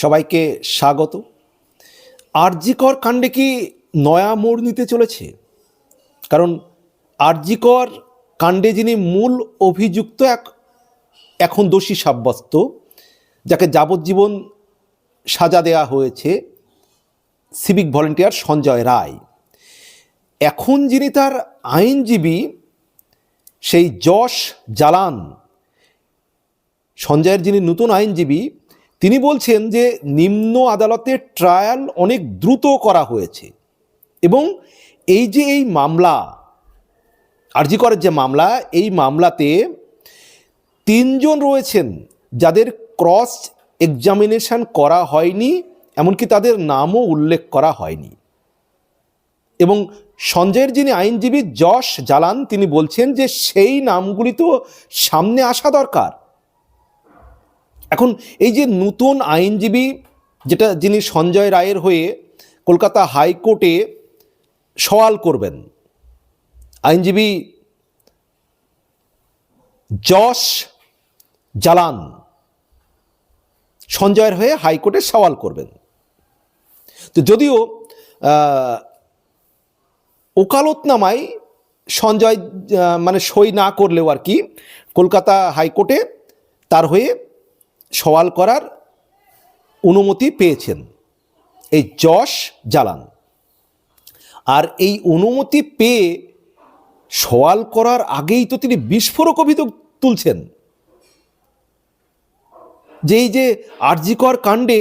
সবাইকে স্বাগত। আরজিকর কাণ্ডে কি নয়া মোড় নিতে চলেছে? কারণ আরজিকর কাণ্ডে যিনি মূল অভিযুক্ত এক, এখন দোষী সাব্যস্ত, যাকে যাবজ্জীবন সাজা দেয়া হয়েছে সিভিক ভলেন্টিয়ার সঞ্জয় রায়। এখন যিনি তার আইনজীবী, সেই যশ জালান, সঞ্জয়ের যিনি নতুন আইনজীবী তিনি বলছেন যে নিম্ন আদালতের ট্রায়াল অনেক দ্রুত করা হয়েছে এবং এই যে এই মামলা, আরজি করার যে মামলা, এই মামলাতে তিনজন রয়েছেন যাদের ক্রস এক্সামিনেশন করা হয়নি, এমনকি তাদের নামও উল্লেখ করা হয়নি। এবং সঞ্জয়ের যিনি আইনজীবী, যশ জালান, তিনি বলছেন যে সেই নামগুলি তো সামনে আসা দরকার। এখন এই যে নতুন আইনজীবী যেটা যিনি সঞ্জয় রায়ের হয়ে কলকাতা হাইকোর্টে সওয়াল করবেন, আইনজীবী যশ জালান সঞ্জয়ের হয়ে হাইকোর্টে সওয়াল করবেন। তো যদিও ওকালতনামায় সঞ্জয় মানে সই না করলেও আর কি কলকাতা হাইকোর্টে তার হয়ে সওয়াল করার অনুমতি পেয়েছেন। এই যশ জালান। আর এই অনুমতি পেয়ে সওয়াল করার আগেই তো তিনি বিস্ফোরক অভিযোগ তুলছেন। যে এই যে আরজিকর কাণ্ডে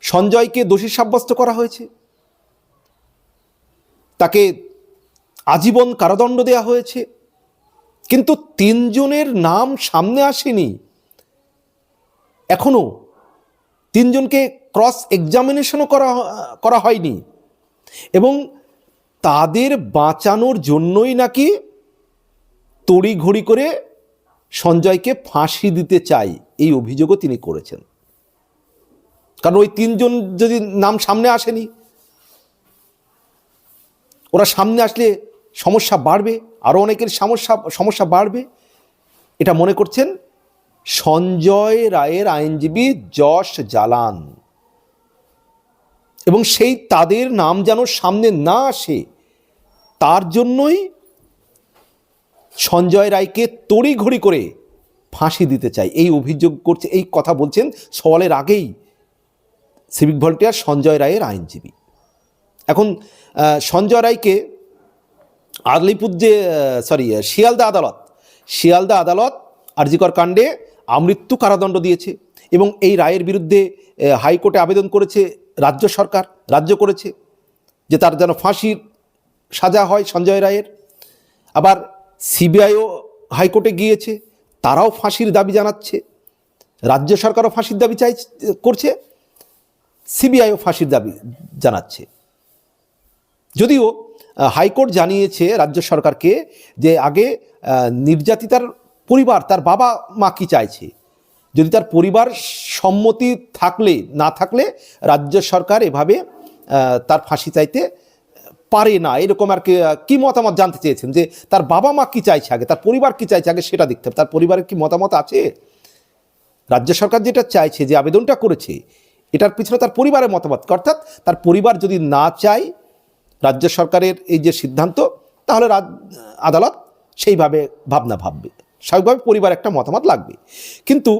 সঞ্জয়কে দোষী সাব্যস্ত করা হয়েছে। তাকে আজীবন কারাদণ্ড দেওয়া হয়েছে। কিন্তু তিনজনের নাম সামনে আসেনি। এখনও তিনজনকে ক্রস এক্সামিনেশনও করা করা হয়নি। এবং তাদের বাঁচানোর জন্যই নাকি তড়িঘড়ি করে সঞ্জয়কে ফাঁসি দিতে চাই, এই অভিযোগও তিনি করেছেন। কারণ ওই তিনজন যদি নাম সামনে আসেনি, ওরা সামনে আসলে সমস্যা বাড়বে আরও অনেকের সমস্যা সমস্যা বাড়বে। এটা মনে করছেন সঞ্জয় রায়ের আইনজীবী যশ জালান। এবং সেই তাদের নাম যেন সামনে না আসে, তার জন্যই সঞ্জয় রায়কে তড়িঘড়ি করে ফাঁসি দিতে চাই। এই অভিযোগ করছে, এই কথা বলছেন সওয়ালের আগেই সিভিক ভলেন্টিয়ার সঞ্জয় রায়ের আইনজীবী। এখন সঞ্জয় রায়কে আদলিপুর যে সরি শিয়ালদা আদালত শিয়ালদা আদালত আরজিকর কাণ্ডে আমৃত্যু কারাদণ্ড দিয়েছে এবং এই রায়ের বিরুদ্ধে হাইকোর্টে আবেদন করেছে রাজ্য সরকার, রাজ্য করেছে যে তার যেন ফাঁসির সাজা হয় সঞ্জয় রায়ের। আবার সিবিআইও হাইকোর্টে গিয়েছে, তারাও ফাঁসির দাবি জানাচ্ছে, রাজ্য সরকারও ফাঁসির দাবি চাই, করছে, সিবিআইও ফাঁসির দাবি জানাচ্ছে। যদিও হাইকোর্ট জানিয়েছে রাজ্য সরকারকে যে আগে নির্যাতিতার পরিবার, তার বাবা মা কি চাইছে? যদি তার পরিবার সম্মতি থাকলে, না থাকলে রাজ্য সরকার এভাবে তার ফাঁসি চাইতে পারে না। এরকম আর কি মতামত জানতে চেয়েছেন? যে তার বাবা মা কি চাইছে আগে? তার পরিবার কি চাইছে আগে? সেটা দেখতে হবে। তার পরিবারের কি মতামত আছে? রাজ্য সরকার যেটা চাইছে, যে আবেদনটা করেছে, এটার পিছনে তার পরিবারের মতামত। অর্থাৎ তার পরিবার যদি না চায় রাজ্য সরকারের এই যে সিদ্ধান্ত, তাহলে আদালত সেইভাবে ভাবনা ভাববে। স্বাভাবিকভাবে পরিবার একটা মতামত লাগবে। কিন্তু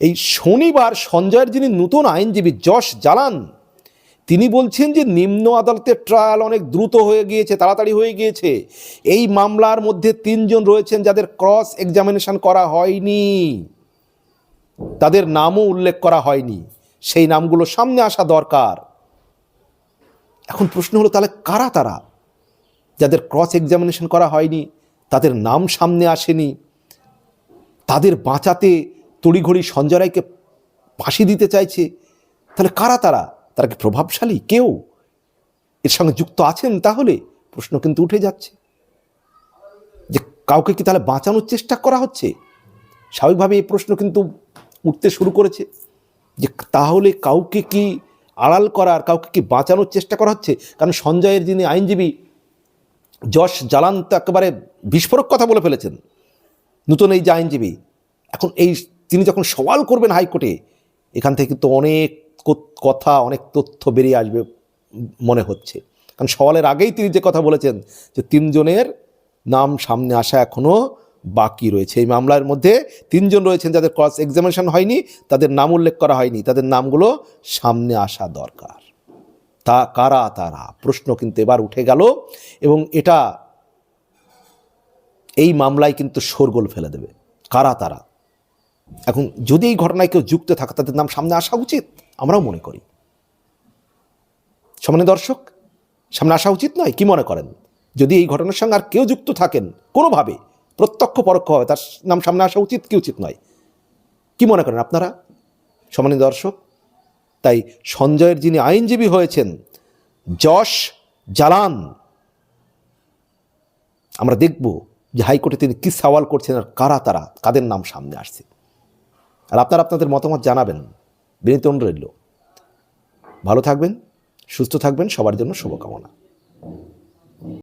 এই শনিবার সঞ্জয়ের যিনি নতুন আইনজীবী যশ জালান তিনি বলছেন যে নিম্ন আদালতের ট্রায়াল অনেক দ্রুত হয়ে গিয়েছে, তাড়াতাড়ি হয়ে গিয়েছে। এই মামলার মধ্যে তিনজন রয়েছেন যাদের ক্রস এক্সামিনেশন করা হয়নি। তাদের নামও উল্লেখ করা হয়নি। সেই নামগুলো সামনে আসা দরকার। এখন প্রশ্ন হলো, তাহলে কারা তারা? যাদের ক্রস এক্সামিনেশন করা হয়নি, তাদের নাম সামনে আসেনি। তাদের বাঁচাতে তড়িঘড়ি সঞ্জয় ফাঁসি দিতে চাইছে, তাহলে কারা তারা? তারা কি প্রভাবশালী? কেউ? এর সঙ্গে যুক্ত আছেন তাহলে? প্রশ্ন কিন্তু উঠে যাচ্ছে। যে কাউকে কি তাহলে বাঁচানোর চেষ্টা করা হচ্ছে? স্বাভাবিকভাবে এই প্রশ্ন কিন্তু উঠতে শুরু করেছে। যে তাহলে কাউকে কি আড়াল করার কাউকে কি বাঁচানোর চেষ্টা করা হচ্ছে? কারণ সঞ্জয়ের যিনি আইনজীবী, যশ জালান তো একেবারে বিস্ফোরক কথা বলে ফেলেছেন। নতুন এই যে আইনজীবী এখন এই তিনি যখন সওয়াল করবেন হাইকোর্টে, এখান থেকে তো অনেক কথা, অনেক তথ্য বেরিয়ে আসবে মনে হচ্ছে। কারণ সওয়ালের আগেই তিনি যে কথা বলেছেন যে তিনজনের নাম সামনে আসা এখনও বাকি রয়েছে। এই মামলার মধ্যে তিনজন রয়েছেন যাদের ক্রস এক্সামিনেশন হয়নি, তাদের নাম উল্লেখ করা হয়নি, তাদের নামগুলো সামনে আসা দরকার। তা কারা তারা? প্রশ্ন কিন্তু এবার উঠে গেল এবং এটা এই মামলায় কিন্তু শোরগোল ফেলে দেবে। কারা তারা? এখন যদি এই ঘটনায় কেউ যুক্ত থাকে, তাদের নাম সামনে আসা উচিত? আমরাও মনে করি। সমানে দর্শক, সামনে আসা উচিত নয়, কি মনে করেন? যদি এই ঘটনার সঙ্গে আর কেউ যুক্ত থাকেন, কোনোভাবে, প্রত্যক্ষ, পরোক্ষভাবে, তার নাম সামনে আসা উচিত কি উচিত নয়? কি মনে করেন আপনারা? সমানে দর্শক, তাই সঞ্জয়ের যিনি আইনজীবী হয়েছেন, যশ জালান, আমরা দেখব যে হাইকোর্টে তিনি কী সওয়াল করছেন আর কারা তারা, কাদের নাম সামনে আসছে। আর আপনারা আপনাদের মতামত জানাবেন। বিনীত রইল। ভালো থাকবেন সুস্থ থাকবেন সবার জন্য শুভকামনা।